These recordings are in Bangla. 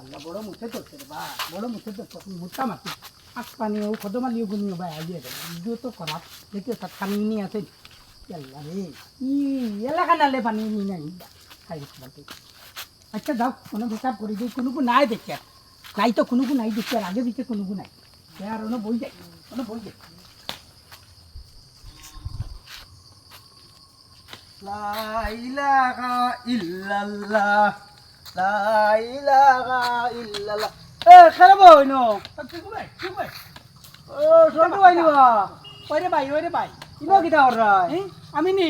আল্লাহ, বড় মুছে ধরছে বা বড় মুছে ধরছে মুটা মাতি আখ পানি ও কত মালি গুনি ভিডিও তো খারাপ, দেখে তার পানি আছে আল্লাহ ই এলাকা নালে পানি নাই খাই খাবার আচ্ছা যাও, কোনো হিসাব করে দিই কোনো নাই দেখি আর। নাই তো কোনো নাই দেখি আর, আগে দিকে কোনো নাই। আর অন্য বই যায় অন্য বই যায়। লা ইলাহা ইল্লাল্লাহ। লা ইলাহা ইল্লাল্লাহ। এ খারাপ হই ন? ও সন্টু ভাই নিবা। ওরে ভাই ওরে ভাই। ইনো কিটা অর্ডার এই, আমি নি।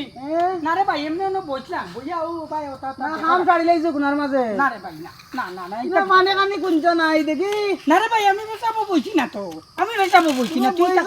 না রে ভাই এমনি অন্য বসলাম। বইয়া ও ভাই ওটা না কাম ছাড়ি লাইছো কোনার মাঝে। না রে ভাই না না না না মানে কানি কুঞ্জ নাই দেখি। না রে ভাই আমি বেচাবো বইছি না তো। আমি বেচাবো বইছি না তুই তা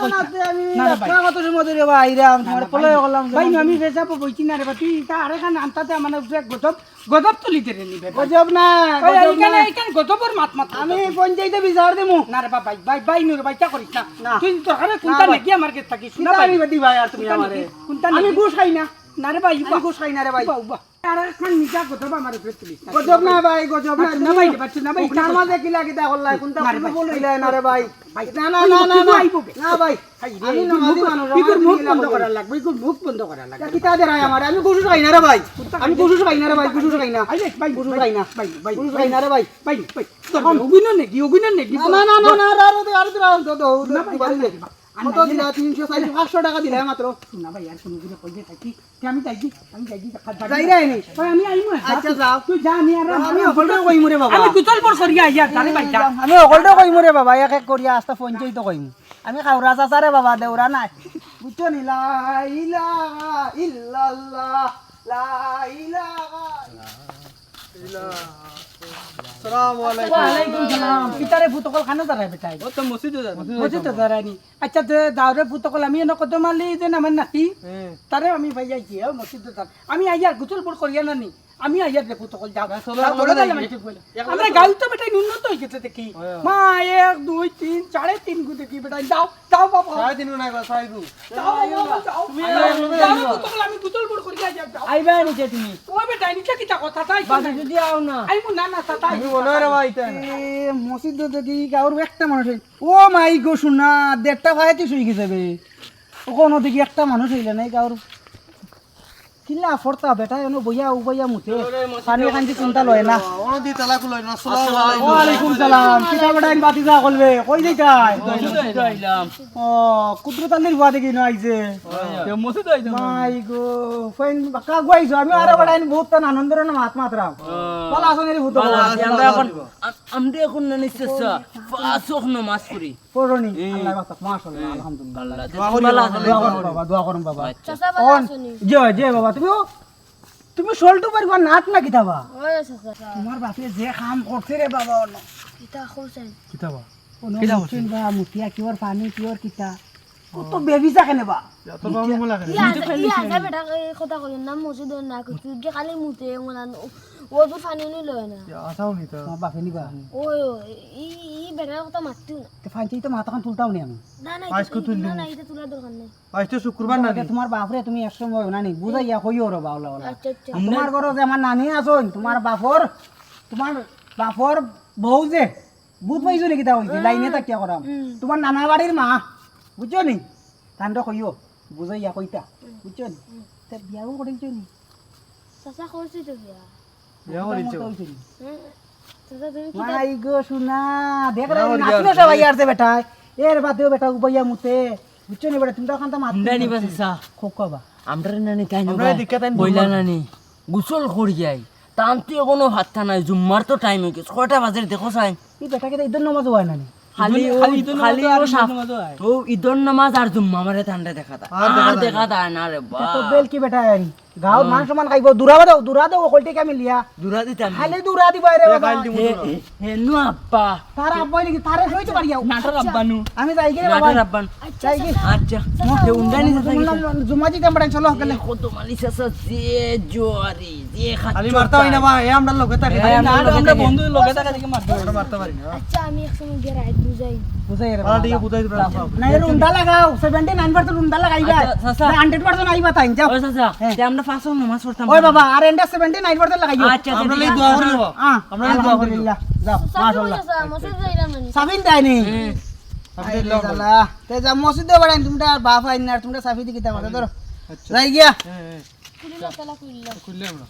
আমি না রে ভাই। কত সময় ধরে ভাই রে আমি তোমার পলে করলাম ভাই। আমি বেচাবো বইছি না রে ভাই। তুই তা আরেখান আনতাতে আমার গজব গজব তুলিতে রে নিবে। গজব না গজব না। এইখানে গজবর মাত মাত। আমি পঞ্চায়েতে বিচার দেবো না রে ভাই ভাই ভাই নুর ভাই তা করিস না। তুই তো আরে কোনটা নাকি আমার কাছে থাকিস? না ভাই। ভাই আর তুমি আমারে? কোনটা আমি খাই না না রে ভাই খাই না রে ভাই বাহ গজব না ভাই গজব না না ভাই, না ভাই, মাঝে কোনটা না না রে ভাই ভাই, না না না না ভাই আমি ইগুর নামাজি মুখ- মানুষ, ইগুর আমার মুখ দিকে বন্ধ লাগবে। করার লাগবে ইগুর মুখ বন্ধ করার লাগবে কিতা দেরাই আমার আমি ঘুষ খাই না রে ভাই আমি ঘুষ খাই না রে ভাই ঘুষ খাই না ভাই খাই না ভাই ভাই ঘুষ খাই না রে ভাই ভাই ভাই তখন অভিনয় নাকি অভিনয় নাকি না না না না আর আর আর কত দিলা? তিনশো চারশো পাঁচশো টাকা দিলে মাত্র। না ভাই আর কোনো দিনে কইতে থাকি। আমি যাই আমি যাই যাই রে ভাই আমি আইমু আচ্ছা যাও। তুই যা আমি আর আমি অকলটা কইমু রে বাবা। আমি কুতল পর করিয়া আইয়া জানি ভাই আমি অকলটা কইমু রে বাবা। এক এক করিয়া আস্তে পঞ্চায়েত কইমু। আমি খাওরা চাচা রে বাবা দেউরা নাই। বুঝছ নি? লা ইলাহা ইল্লাল্লাহ লা ইলাহা আসসালামু ওয়ালাইকুম সালাম। পিতারে ফুতকল খানো দাঁড়াই বেটাই। ও তো মসজিদে তো দাঁড়াইনি আচ্ছা ফুতকল আমি এনে কত মারলি যে আমার নাতি হ্যাঁ। তারে আমি ভাই আইছি ও দাঁড় আমি আইয়ার গুচল পর করিয়া নানি। আমি আইয়ার দেখো তকল যাও আমরা গাঁও তো বেটাই উন্নত হয়ে গেছে দেখি। মা এক দুই তিন সাড়ে তিন গু দেখি বেটাই। যাও যাও বাবা। সাড়ে তিন নাই বা আইও। ফুতকল আমি গুতল যাও। যাও। আইবা। নিচে তুমি। ওই বেটাই নিচে কিটা কথা তাই বাসে যদি আও না। আইমু না না তাই আমি মনে রে ভাই মসজিদ দেখি কাউর একটা মানুষ ও মাই গো শোনা দেড়টা ভাইতে শুই গেছে বে। ওখানে দেখি একটা মানুষ হইলে নাই কাউর কিলা ফরতা বেটা এনে বইয়া ও বইয়া মুতে পানি কান্দি চিন্তা লয় না। ওয়ালাইকুম সালাম। কিতা বেটা ইন বাতি যা করবে কই যাইতাই ও কুদ্রত আন্দির বুয়া দেখি না আইছে মাই গো ফাইন বাকা গুয়াইছো আমি আরও বেটা ইন বহুত আনন্দের না মাত মাতরাম ভালো আসনের ভূত আমরা এখন না নিশ্চয় পাঁচক নমাজ করি পড়নি? আল্লাহর কথা মাশাআল্লাহ আলহামদুলিল্লাহ। দোয়া করুন বাবা দোয়া করুন বাবা। চাচা জয় জয় বাবা তুমি তুমি সল্টু পারবা নাট না কিতাবা? তোমার বাপে যে কাম করছে রে বাবা অন কিতা খুলছেন কিতাবা? মুচিন বা মুতিয়া কিওর পানি কিওর কিতা? কত কেনে ইয়া বেটা কথা কই না না কিছু যে খালি মুতে ও তো ফানি নি। লয় না তোমার বাপে নিবা। ওই ই ই বেটার কথা মারতিও না তে ফাইনছি তো মাথাখান তুলতাও নি আমি? না না এটা- না না এটা তোলার দরকার নেই। শুক্রবার না তোমার বাপরে তুমি একসময় নানি বুঝাইয়া কইও রে বাউলা বাউলা আচ্ছা আচ্ছা। তোমার ঘর যে আমার নানি আছন তোমার বাপর তোমার বাপর বউ যে বুধ পাইছো নাকি তা হইছে লাইনে তাকিয়া করাম তোমার নানা বাড়ির মা বুঝছ নি? তান্ড কইও বুঝাইয়া কইতা বুঝছ নি? তা বিয়াও করিছো নি? চাচা করছি তো বিয়া। মাই গো শুনা দেখ রে নাচনো সবাই আর বেটা। এর বাদেও বেটা উবাইয়া মুতে বুঝছ নি বেটা তুমি তো মাত আমরা নিবা চাচা আমরা নানি তাই বইলা নানি। গোসল করি যাই তান্তি কোনো নাই জুম্মার তো টাইম হয়ে গেছে। কয়টা বাজে দেখো চাই। এই বেটাকে তো ইদর নমাজ হয় খালি ও ঈদর নামাজ আর জুম্মা আমারে ঠান্ডা দেখা দা। আর দেখা দা না। রে বা তো বেল কি বেটা গাঁৱত মান সমান খাইব দূৰাব দাও দূৰা দাও অকলটি কামি লিয়া। দূরা দিতাম খালি দূৰা দিবা ৰে বাবা হেনু আব্বা। তার আব্বাই নাকি? তারে সইতে পারি যাও নাটক আব্বানু। আমি যাই রে বাবা। নাটক আব্বান। যাই কি আচ্ছা। হে উন্ডানি চাচা জুমাজি কামড়া চলো সকলে কত মালি চাচা যে জোয়ারি যে খালি মারতা হয় না বা? এ আমরা লগে থাকে। আমরা বন্ধু আচ্ছা আমি একসময় গিয়ে রাইত বুঝাই বুঝাই রে বাবা। বুঝাই দিবা। না এর উন্ডা লাগাও। 79% উন্ডা লাগাইবা। আচ্ছা, 100% আইবা তাই যাও চাচা তে আমরা ফাঁসও নমাজ পড়তাম ওই বাবা আর এন্ডা 79 পড়তে লাগাইও আচ্ছা আমরা লাগি দোয়া করি আমরা আ দোয়া আলহামদুলিল্লাহ যাও মাশাআল্লাহ মসজিদ যাইলাম না সাবিন তাইনি তে যা মসজিদে বাড়াই তোমরা বাপ আইন না তোমরা সাফি দিকে তা ধরো যাই গিয়া কুল্লা তালা খুলিলা